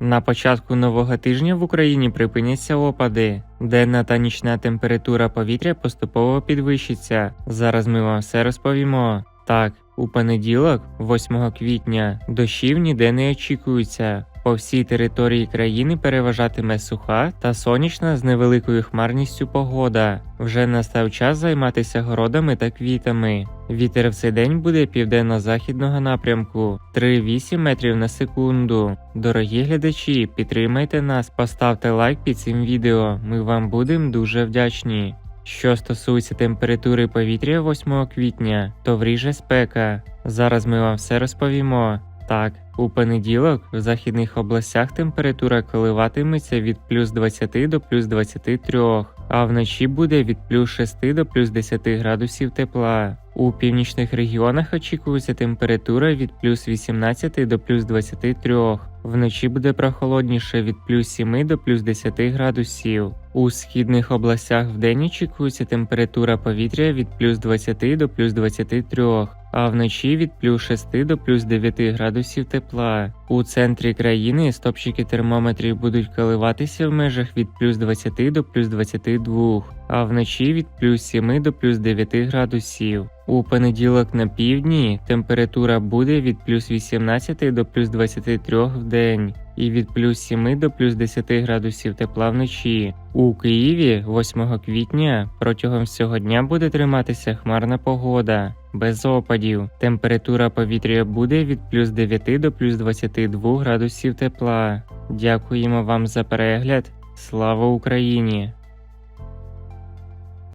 На початку нового тижня в Україні припиняться опади. Денна та нічна температура повітря поступово підвищиться. Зараз ми вам все розповімо. Так, у понеділок, 8 квітня, дощів ніде не очікується. По всій території країни переважатиме суха та сонячна з невеликою хмарністю погода. Вже настав час займатися городами та квітами. Вітер в цей день буде південно-західного напрямку 3,8 метрів на секунду. Дорогі глядачі, підтримайте нас, поставте лайк під цим відео. Ми вам будемо дуже вдячні. Що стосується температури повітря 8 квітня, то вріже спека. Зараз ми вам все розповімо. Так, у понеділок в західних областях температура коливатиметься від плюс 20 до плюс 23, а вночі буде від плюс 6 до плюс 10 градусів тепла. У північних регіонах очікується температура від плюс 18 до плюс 23. Вночі буде прохолодніше від плюс 7 до плюс 10 градусів. У східних областях вдень очікується температура повітря від плюс 20 до плюс 23, а вночі від плюс 6 до плюс 9 градусів тепла. У центрі країни стопчики термометрів будуть коливатися в межах від плюс 20 до плюс 22, а вночі від плюс 7 до плюс 9 градусів. У понеділок на півдні температура буде від плюс 18 до плюс 23 в день і від плюс 7 до плюс 10 градусів тепла вночі. У Києві 8 квітня протягом всього дня буде триматися хмарна погода. Без опадів. Температура повітря буде від плюс 9 до плюс 22 градусів тепла. Дякуємо вам за перегляд. Слава Україні!